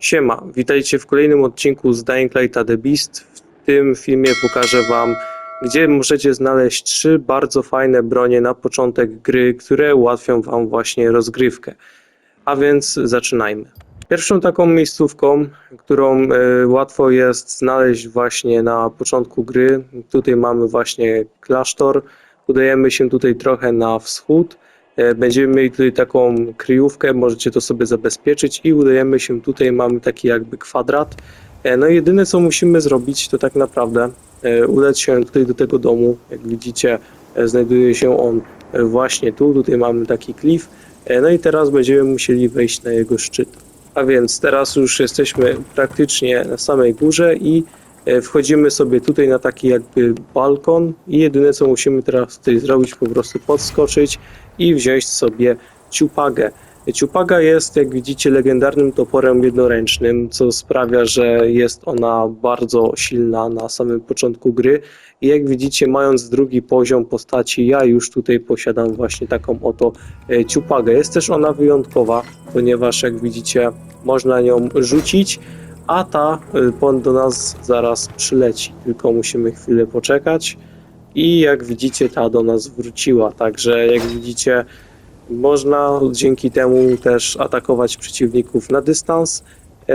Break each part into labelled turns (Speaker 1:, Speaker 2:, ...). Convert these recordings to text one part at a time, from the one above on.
Speaker 1: Siema, witajcie w kolejnym odcinku z Dying Light The Beast. W tym filmie pokażę Wam, gdzie możecie znaleźć trzy bardzo fajne bronie na początek gry, które ułatwią Wam właśnie rozgrywkę. A więc zaczynajmy. Pierwszą taką miejscówką, którą e, łatwo jest znaleźć właśnie na początku gry, tutaj mamy właśnie klasztor. Udajemy się tutaj trochę na wschód. E, Będziemy mieli tutaj taką kryjówkę, możecie to sobie zabezpieczyć i udajemy się tutaj, mamy taki jakby kwadrat. E, No jedyne co musimy zrobić to tak naprawdę e, udać się tutaj do tego domu. Jak widzicie znajduje się on właśnie tu, tutaj mamy taki klif. No i teraz będziemy musieli wejść na jego szczyt. A więc teraz już jesteśmy praktycznie na samej górze i wchodzimy sobie tutaj na taki jakby balkon i jedyne co musimy teraz tutaj zrobić po prostu podskoczyć i wziąć sobie ciupagę. Ciupaga jest, jak widzicie, legendarnym toporem jednoręcznym, co sprawia, że jest ona bardzo silna na samym początku gry. I jak widzicie, mając drugi poziom postaci, ja już tutaj posiadam właśnie taką oto e, ciupagę. Jest też ona wyjątkowa, ponieważ jak widzicie, można nią rzucić, a ta e, do nas zaraz przyleci. Tylko musimy chwilę poczekać. I jak widzicie, ta do nas wróciła. Także jak widzicie, można dzięki temu też atakować przeciwników na dystans.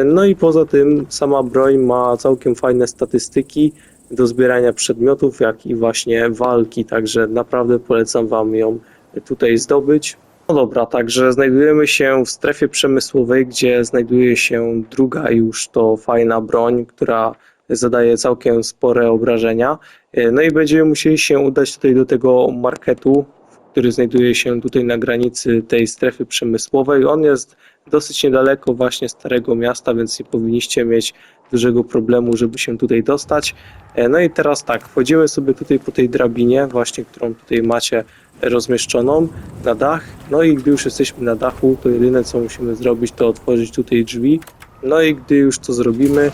Speaker 1: No i poza tym sama broń ma całkiem fajne statystyki do zbierania przedmiotów, jak i właśnie walki, także naprawdę polecam Wam ją tutaj zdobyć. No dobra, także znajdujemy się w strefie przemysłowej, gdzie znajduje się druga już to fajna broń, która zadaje całkiem spore obrażenia. E, No i będziemy musieli się udać tutaj do tego marketu, który znajduje się tutaj na granicy tej strefy przemysłowej. On jest dosyć niedaleko właśnie Starego Miasta, więc nie powinniście mieć dużego problemu, żeby się tutaj dostać. E, No i teraz tak, wchodzimy sobie tutaj po tej drabinie, właśnie którą tutaj macie rozmieszczoną na dach. No i gdy już jesteśmy na dachu, to jedyne co musimy zrobić, to otworzyć tutaj drzwi. No i gdy już to zrobimy,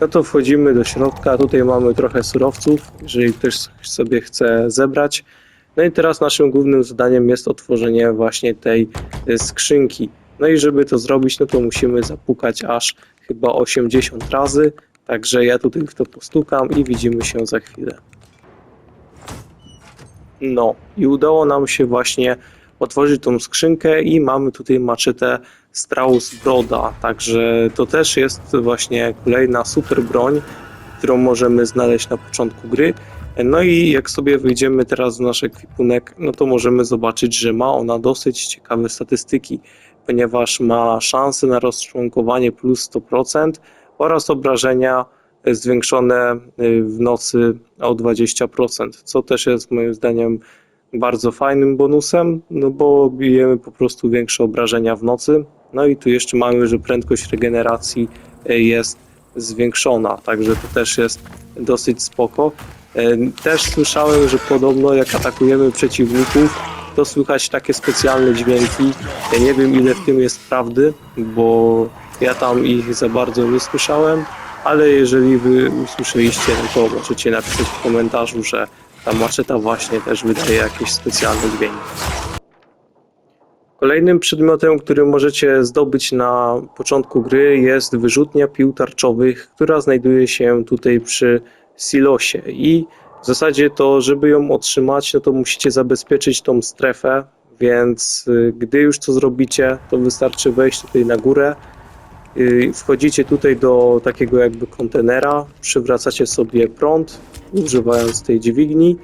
Speaker 1: no to wchodzimy do środka. Tutaj mamy trochę surowców, jeżeli ktoś sobie chce zebrać. No i teraz naszym głównym zadaniem jest otworzenie właśnie tej y, skrzynki. No i żeby to zrobić, no to musimy zapukać aż chyba 80 razy. Także ja tutaj w to postukam i widzimy się za chwilę. No i udało nam się właśnie otworzyć tą skrzynkę i mamy tutaj maczetę Strauss Broda. Także to też jest właśnie kolejna super broń, którą możemy znaleźć na początku gry. No i jak sobie wyjdziemy teraz w nasz ekwipunek, no to możemy zobaczyć, że ma ona dosyć ciekawe statystyki, ponieważ ma szansę na rozczłonkowanie plus 100% oraz obrażenia zwiększone w nocy o 20%, co też jest moim zdaniem bardzo fajnym bonusem, no bo bijemy po prostu większe obrażenia w nocy. No i tu jeszcze mamy, że prędkość regeneracji y, jest zwiększona, także to też jest dosyć spoko. E, Też słyszałem, że podobno jak atakujemy przeciwników, to słychać takie specjalne dźwięki. Ja nie wiem ile w tym jest prawdy, bo ja tam ich za bardzo nie słyszałem, ale jeżeli wy usłyszeliście, to możecie napisać w komentarzu, że ta maczeta właśnie też wydaje jakieś specjalne dźwięki. Kolejnym przedmiotem, który możecie zdobyć na początku gry jest wyrzutnia pił tarczowych, która znajduje się tutaj przy silosie i w zasadzie to, żeby ją otrzymać, no to musicie zabezpieczyć tą strefę, więc y, gdy już to zrobicie, to wystarczy wejść tutaj na górę, wchodzicie tutaj do takiego jakby kontenera, przywracacie sobie prąd, używając tej dźwigni,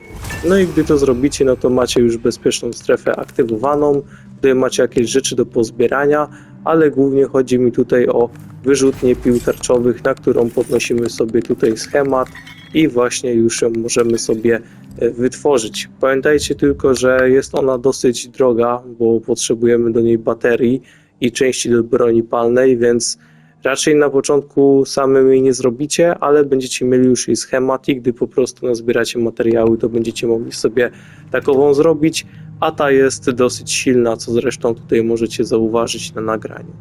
Speaker 1: no i gdy to zrobicie, no to macie już bezpieczną strefę aktywowaną, tutaj macie jakieś rzeczy do pozbierania, ale głównie chodzi mi tutaj o wyrzutnie pił tarczowych, na którą podnosimy sobie tutaj schemat i właśnie już ją możemy sobie e, wytworzyć. Pamiętajcie tylko, że jest ona dosyć droga, bo potrzebujemy do niej baterii i części do broni palnej, więc raczej na początku samym jej nie zrobicie, ale będziecie mieli już jej schemat i gdy po prostu nazbieracie materiały, to będziecie mogli sobie takową zrobić, a ta jest dosyć silna, co zresztą tutaj możecie zauważyć na nagraniu.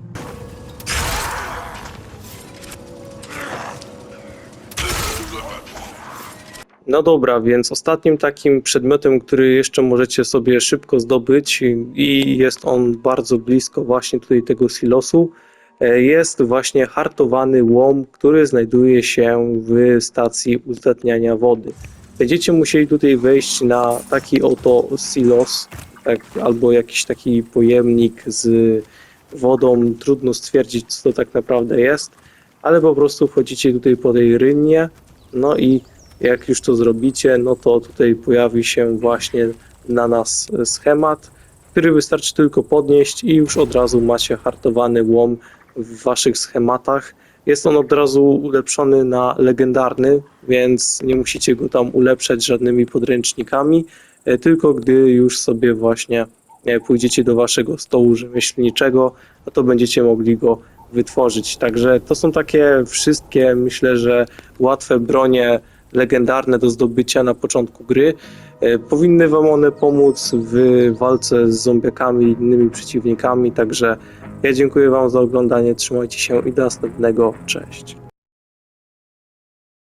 Speaker 1: No dobra, więc ostatnim takim przedmiotem, który jeszcze możecie sobie szybko zdobyć i jest on bardzo blisko właśnie tutaj tego silosu, e, jest właśnie hartowany łom, który znajduje się w stacji uzdatniania wody. Będziecie musieli tutaj wejść na taki oto silos, tak, albo jakiś taki pojemnik z wodą. Trudno stwierdzić, co to tak naprawdę jest, ale po prostu wchodzicie tutaj po tej rynnie, no i jak już to zrobicie, no to tutaj pojawi się właśnie na nas schemat, który wystarczy tylko podnieść i już od razu macie hartowany łom w waszych schematach. Jest on od razu ulepszony na legendarny, więc nie musicie go tam ulepszać żadnymi podręcznikami, e, tylko gdy już sobie właśnie e, pójdziecie do waszego stołu rzemieślniczego, no to będziecie mogli go wytworzyć. Także to są takie wszystkie, myślę, że łatwe bronie legendarne do zdobycia na początku gry. E, Powinny Wam one pomóc w walce z zombiakami i innymi przeciwnikami, także ja dziękuję Wam za oglądanie, trzymajcie się i do następnego, cześć.